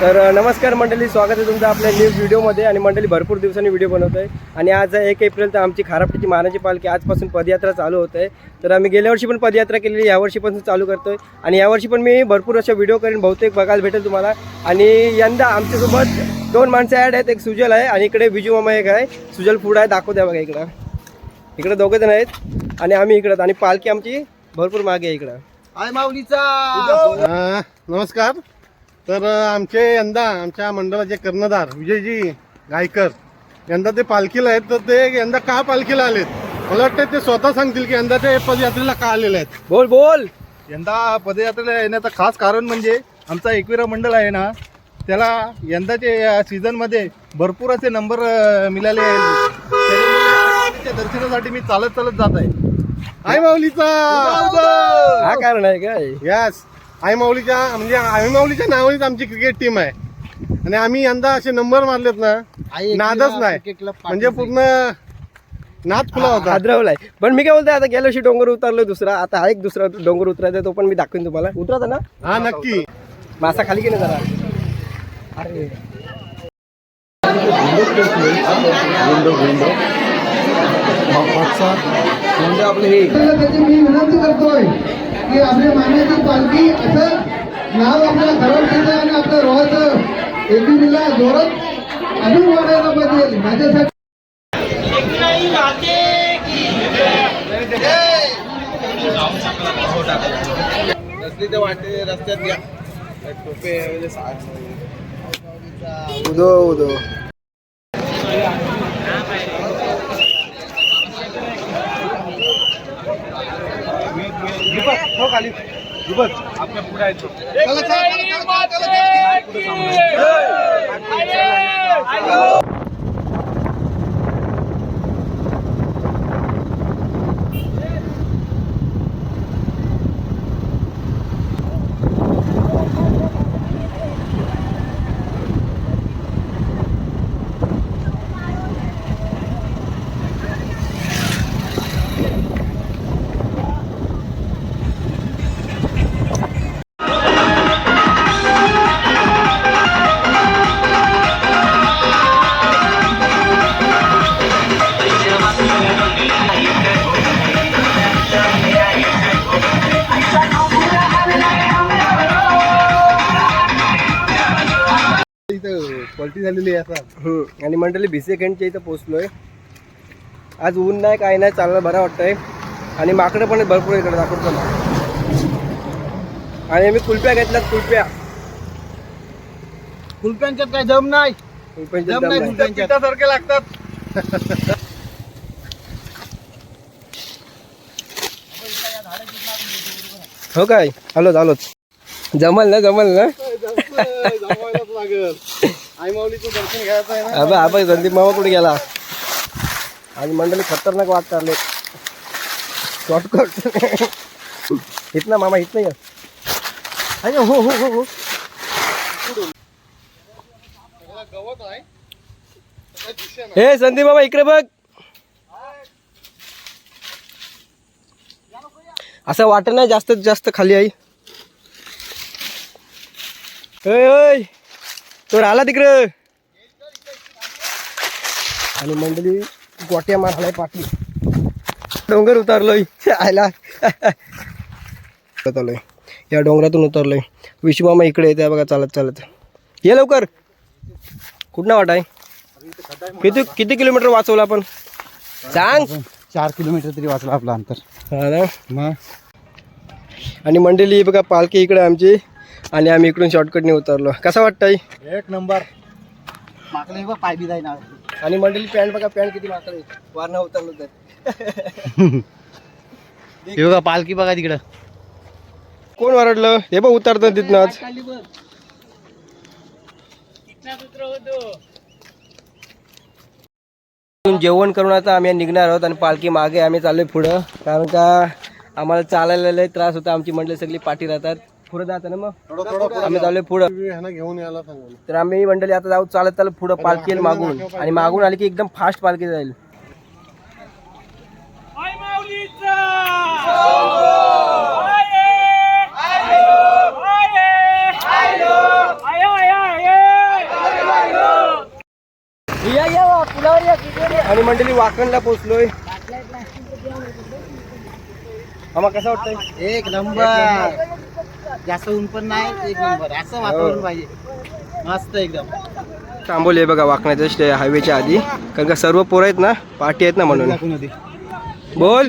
तर नमस्कार मंडळी स्वागत आहे तुमचं आपल्या न्यू व्हिडिओमध्ये आणि मंडळी भरपूर दिवसांनी व्हिडिओ बनवत आहे आणि आज आहे एक एप्रिल तर आमची खारापटीची महाराजी पालखी आजपासून पदयात्रा चालू होत आहे तर आम्ही गेल्या वर्षी पण पदयात्रा केलेली यावर्षी पण चालू करतोय. आणि यावर्षी पण मी भरपूर अशा व्हिडिओ करेन बहुतेक बघायला भेटेल तुम्हाला. आणि यंदा आमच्यासोबत दोन माणसं ॲड आहेत एक सुजल आहे आणि इकडे बिजू मामा एक आहे. सुजल पुढं आहे दाखवू द्या बघा इकडं. इकडे दोघे जण आहेत आणि आम्ही इकडं आणि पालखी आमची भरपूर मागे आहे इकडं. आय माऊलीचा! नमस्कार. तर आमचे यंदा आमच्या मंडळाचे कर्णधार विजयजी गायकर यंदा ते पालखीला आहेत. तर ते यंदा का पालखीला आलेत? मला वाटतं ते स्वतः सांगतील की यंदा ते पदयात्रेला का आलेले आहेत. बोल बोल. यंदा पदयात्रेला येण्याचं खास कारण म्हणजे आमचा एकविरा मंडळ आहे ना त्याला यंदाच्या सीझनमध्ये भरपूर असे नंबर मिळाले आहेत. आईच्या दर्शनासाठी मी चालत चालत जात आहे. आई माऊलीचा! हा कारण आहे काय? यस आई माऊलीच्या म्हणजे आई माऊलीच्या नावानेच आमची क्रिकेट टीम आहे. आणि आम्ही यंदा असे नंबर मारलेत ना नादच नाही. म्हणजे पूर्ण नाद खुला होता. हादरवलाय. पण मी काय बोलतोय आता गेल्या वर्षी डोंगर उतरलोय दुसरा आता हा एक दुसरा डोंगर उतरायचा तो पण मी दाखवेन तुम्हाला. उतरता ना? हा नक्की. मासा खाली गेला जरा. अरे. आपलं हे. की आपल्या मान्याची पालखी असं नाव आपल्याला खराब केलं आणि आपल्या रोहाचं एकीला जोरात अजून वाढायला पाहिजे. माझ्यासाठी वाटे रस्त्यात घ्या टोपे उदो उदो इथं पलटी झालेली आहे आता. हम्म. आणि मंडळी बी सेकंडच्या इथं पोचलोय आज ऊन नाही काय नाही चाललं बरं वाटतंय. आणि माकडं पण भरपूर इकडे दाखवतो ना आणि आम्ही कुल्प्या घेतल्यात कुल्प्या. कुलप्यांच्यात काय जम नाही? पिठासारखे लागतात. हो काय? आलोच आलोच. जमल ना जमल ना? लागल आई माऊलीचं दर्शन घ्यायचं आहे ना? अबे अबे संदीप मामा कुठे गेला? आणि मंडळी खतरनाक वाट चालले शॉर्टकट इथं मामा इथं ये अरे हो हो हो हो. गवत आहे. हे संदीप मामा इकडे बघ. असं वाटत नाही जास्तीत जास्त खाली आई. तो राहिला तिकडं. आणि मंडळी गोट्या मारलाय पाठी डोंगर उतरलोय. आयला. आलोय या डोंगरातून उतरलोय. विश्वमामा इकडे येते बघा चालत चालत. ये लवकर. कुठं वाट आहे? किती किती किलोमीटर वाचवलं आपण? सांग. चार किलोमीटर तरी वाचला आपला अंतर. हा ना. आणि मंडळी बघा पालखी इकडे आमची. आणि आम्ही इकडून शॉर्टकटने उतरलो. कसा वाटतंय एक नंबर. मागले बघ पाय बी जाईना. आणि मंडळी पॅन्ट बघा पॅन्ट किती वारणा उतरलो तर. हे बघा पालखी बघा तिकडं. कोण वरडलं हे बघ उतरतं तिथनं आज. जेवण करून आता आम्ही निघणार आहोत आणि पालखी मागे आम्ही चाललोय पुढं. कारण का आम्हाला चालायला लय त्रास होता. आमची मंडळी सगळी पाठी राहतात. पुढे जात ना मग आम्ही चाललोय पुढं. घेऊन यायला तर आम्ही मंडळी आता जाऊ चालत चालत पुढं पालखी येईल मागून. आणि मागून आली की एकदम फास्ट पालखी जाईल. आणि मंडळी वाकणला पोचलोय आम्हाला कसं वाटतंय? एक नंबर. जास्त ऊन पण नाही एक नंबर. असं वातावरण पाहिजे. मस्त एकदम. थांबवले बघा वाकण्याच्या स्टे हायवेच्या आधी. कारण का सर्व पोरं आहेत ना पार्टी आहेत ना म्हणून. बोल.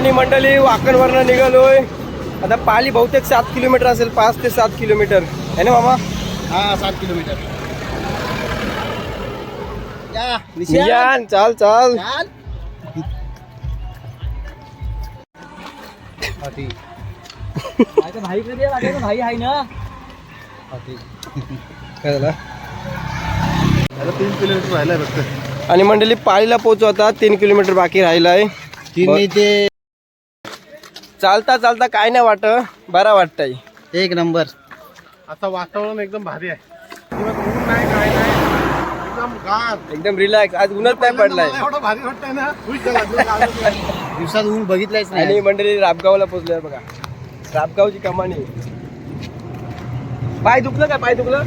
आणि मंडळी वाकणवरनं निघालोय. आता पाली बहुतेक सात किलोमीटर असेल पाच ते सात किलोमीटर. आहे ना मामा? हा सात किलोमीटर. या, निशान. निशान चाल चाल. चाल. माझ्या भाईकडे दे, माझ्या भाई आहे ना. काय झालं? आता तीन किलोमीटर राहिलाय फक्त. आणि मंडळी पाळीला पोहोचू आता. तीन किलोमीटर बाकी राहिलाय. ते चालता चालता काय नाही वाट बरा वाटतंय. एक नंबर. आता वातावरण एकदम भारी आहे. किंवा ऊन नाही काय नाही. एकदम गार. एकदम रिलॅक्स आज उन्हात नाही पडलाय. मला एवढं भारी वाटतंय ना. खुश झाला तुला गावाला जाऊन. दिवसात ऊन बघितलंच आणि नाही मंडळी राबगावला पोहोचलोय बघा. राबगावची कमानी. पाय दुखलं काय? पाय दुखलं?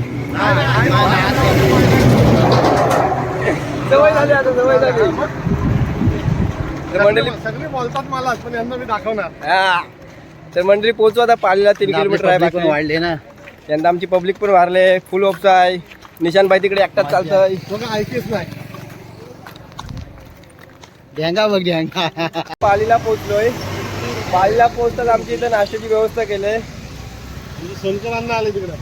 सवय झाली आता सवय झाली. तर मंडळी सगळे- बोलतात मला पण यांना मी दाखवणार. हा. तर मंडळी पोहोचू आता पालीला तीन किलोमीटर आहे बाकी. वाढले ना. यंदा आमची पब्लिक पण वारले फुल ऑफचा आहे. निशानबाई तिकडे एकटाच चालतंय. बघा ऐकेच नाही. ढेंगा बघ ढेंगा. पालीला पोहोचलोय. पालीला पोहोचताच आमची इथं नाश्त्याची व्यवस्था केली. म्हणजे सोनकरांना आले तिकडे.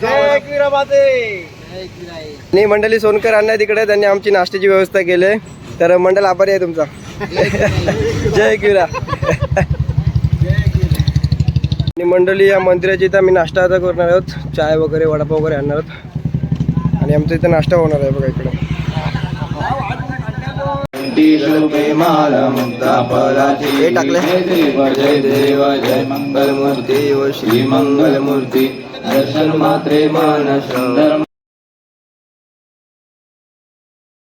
जय वडा- किराबाते आणि मंडळी सोनकर अण्णा तिकडे त्यांनी आमची नाश्त्याची व्यवस्था केली. तर मंडळ आभारी आहे तुमचा. जय किरा. आणि मंडळी या मंदिराची इथं आम्ही नाश्ता आता करणार आहोत. चाय वगैरे वडापाव वगैरे आणणार आहोत. आणि आमचा इथं नाश्ता होणार आहे बघा इकडे. हे टाकले जय देव जय मंगलमूर्ती व श्री मंगलमूर्ती. दर्शन मात्रे मानस.